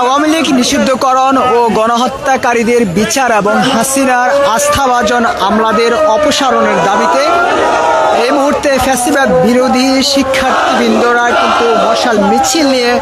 আওয়ামী লীগ নিষিদ্ধকরণ ও গণহত্যাকারীদের বিচার এবং হাসিনার আস্থাভাজন আমলাদের অপসারণের দাবিতে ফ্যাসিবাদ বিরোধী শিক্ষার্থীবৃন্দরা কিন্তু মশাল মিছিল নিয়ে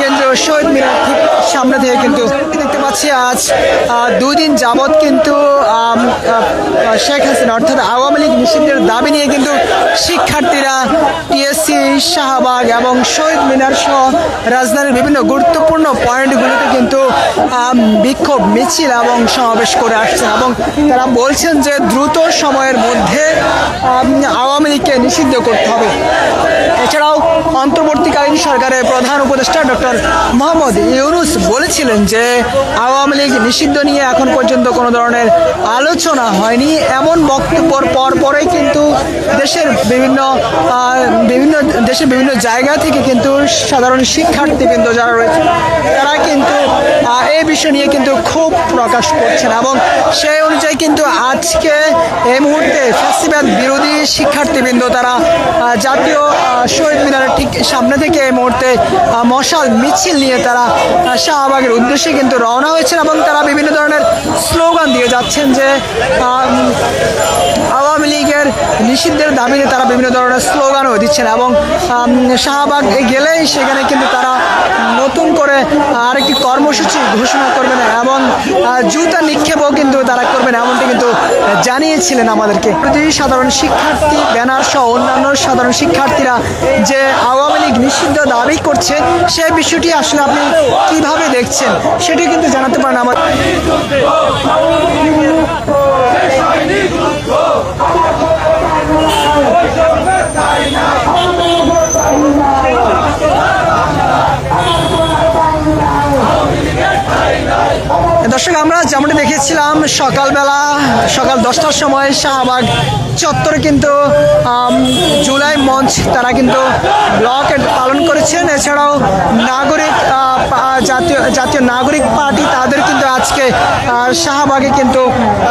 কেন্দ্রীয় শহীদ মিনার ঠিক সামনে থেকে কিন্তু দেখতে পাচ্ছি আজ দুই দিন যাবৎ কিন্তু শেখ হাসিনা অর্থাৎ আওয়ামী লীগ নিষিদ্ধের দাবি নিয়ে কিন্তু শিক্ষার্থীরা টিএসসি, শাহবাগ এবং শহীদ মিনার সহ রাজধানীর বিভিন্ন গুরুত্বপূর্ণ পয়েন্টগুলোতে কিন্তু বিক্ষোভ, মিছিল এবং সমাবেশ করে আসছেন এবং তারা বলছেন যে দ্রুত সময়ের মধ্যে আওয়ামী লীগকে নিষিদ্ধ করতে হবে। এছাড়াও অন্তর্বর্তীকালীন সরকারের প্রধান উপদেষ্টা ডক্টর মোহাম্মদ ইউনুস বলেছিলেন যে, আওয়ামী লীগ নিষিদ্ধ নিয়ে এখন পর্যন্ত কোনো ধরনের আলোচনা হয়নি। এমন বক্তব্যর পর পরেই কিন্তু দেশের বিভিন্ন বিভিন্ন, দেশের বিভিন্ন জায়গা থেকে কিন্তু সাধারণ শিক্ষার্থীবৃন্দ যারা রয়েছে, তারা বিষয় নিয়ে কিন্তু খুব প্রকাশ করছেন এবং সেই অনুযায়ী কিন্তু আজকে এই মুহূর্তে ফ্যাসিবাদ বিরোধী শিক্ষার্থীবৃন্দ তারা জাতীয় শহীদ মিনারের ঠিক সামনে থেকে এই মুহূর্তে মশাল, মিছিল নিয়ে তারা শাহবাগের উদ্দেশ্যে কিন্তু রওনা হয়েছেন এবং তারা বিভিন্ন ধরনের স্লোগান দিয়ে যাচ্ছেন যে আওয়ামী লীগের নিষিদ্ধের দাবিতে তারা বিভিন্ন ধরনের স্লোগানও দিচ্ছেন এবং শাহবাগ গেলেই সেখানে কিন্তু তারা নতুন করে আরেকটি কর্মসূচি ঘোষণা করবেন এবং এমন জুতা নিক্ষেপও কিন্তু তারা করবে না এমনটি কিন্তু জানিয়েছিলেন আমাদেরকে। সাধারণ শিক্ষার্থী ব্যানার সহ অন্যান্য সাধারণ শিক্ষার্থীরা যে আওয়ামী লীগ নিষিদ্ধ দাবি করছে সেই বিষয়টি আসলে আপনি কীভাবে দেখছেন, সেটি কিন্তু জানাতে পারেন আমার দর্শক, আমরা যেমনটি দেখেছিলাম সকালবেলা, সকাল দশটার সময় শাহবাগ চত্বরে কিন্তু জুলাই মঞ্চ তারা কিন্তু ব্লক পালন করেছেন। এছাড়াও নাগরিক জাতীয় জাতীয় নাগরিক পার্টি তাদের কিন্তু আজকে শাহবাগে কিন্তু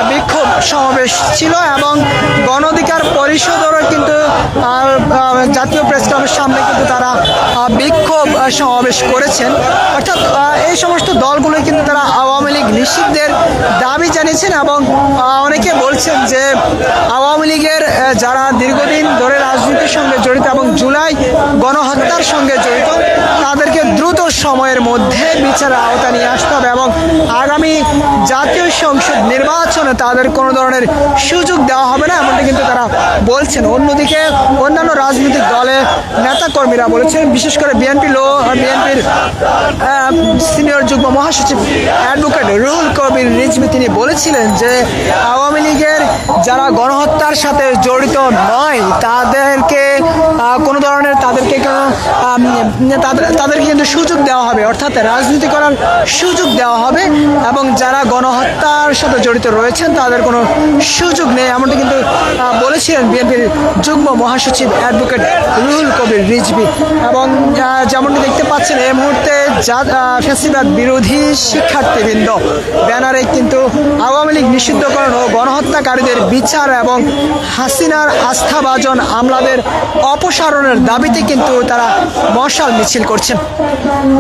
বিক্ষোভ সমাবেশ ছিল এবং গণ অধিকার পরিষদেরও কিন্তু জাতীয় প্রেস ক্লাবের সামনে কিন্তু তারা বিক্ষোভ সমাবেশ করেছেন। অর্থাৎ এই সমস্ত দলগুলো কিন্তু তারা আওয়ামী লীগ নিষিদ্ধের দাবি জানিয়েছেন এবং অনেকে বলছেন যে আওয়ামী লীগের যারা দীর্ঘদিন ধরে রাজনীতির সঙ্গে জড়িত এবং জুলাই গণহত্যার সঙ্গে জড়িত সময়ের মধ্যে বিচারের আওতা নিয়ে আসতে হবে এবং আগামী জাতীয় সংসদ নির্বাচনে তাদের কোনো ধরনের সুযোগ দেওয়া হবে না, এমনটি কিন্তু তারা বলছেন। অন্যদিকে অন্যান্য রাজনৈতিক দলের নেতাকর্মীরা বলেছেন, বিশেষ করে বিএনপি লো, বিএনপির সিনিয়র যুগ্ম মহাসচিব অ্যাডভোকেট রুহুল কবির রিজভি তিনি বলেছিলেন যে, আওয়ামী লীগের যারা গণহত্যার সাথে জড়িত নয়, তাদেরকে কোনো ধরনের তাদেরকে তাদের, তাদেরকে কিন্তু সুযোগ দেওয়া হবে অর্থাৎ রাজনীতি করার সুযোগ দেওয়া হবে এবং যারা গণহত্যার সাথে জড়িত রয়েছেন তাদের কোনো সুযোগ নেই। এমনটি কিন্তু বলেছিলেন বিএনপির যুগ্ম মহাসচিব অ্যাডভোকেট রুহুল কবির রিজভি। এবং যেমনটি দেখতে পাচ্ছেন এই মুহূর্তে যা আহ, ফ্যাসিবাদ বিরোধী শিক্ষার্থীবৃন্দ। ব্যানারে কিন্তু আওয়ামী লীগ নিষিদ্ধকরণ ও গণহত্যাকারীদের বিচার এবং হাসিনার আস্থাভাজন আমলাদের অপসারণের দাবিতে কিন্তু তারা মশাল মিছিল করছেন।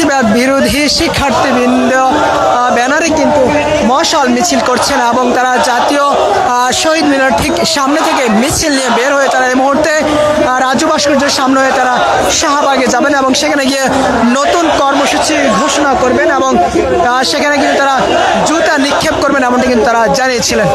ফ্যাসিবাদ বিরোধী শিক্ষার্থীবৃন্দ ব্যানারে কিন্তু মশাল মিছিল করছেন এবং তারা জাতীয় শহীদ মিনার ঠিক সামনে থেকে মিছিল নিয়ে বের হয়ে তারা এই মুহূর্তে রাজু ভাস্কর্যের সামনে হয়ে তারা শাহবাগে যাবেন এবং সেখানে গিয়ে নতুন কর্মসূচি ঘোষণা করবেন এবং সেখানে কিন্তু তারা জুতা নিক্ষেপ করবেন এমনটি কিন্তু তারা জানিয়েছিলেন।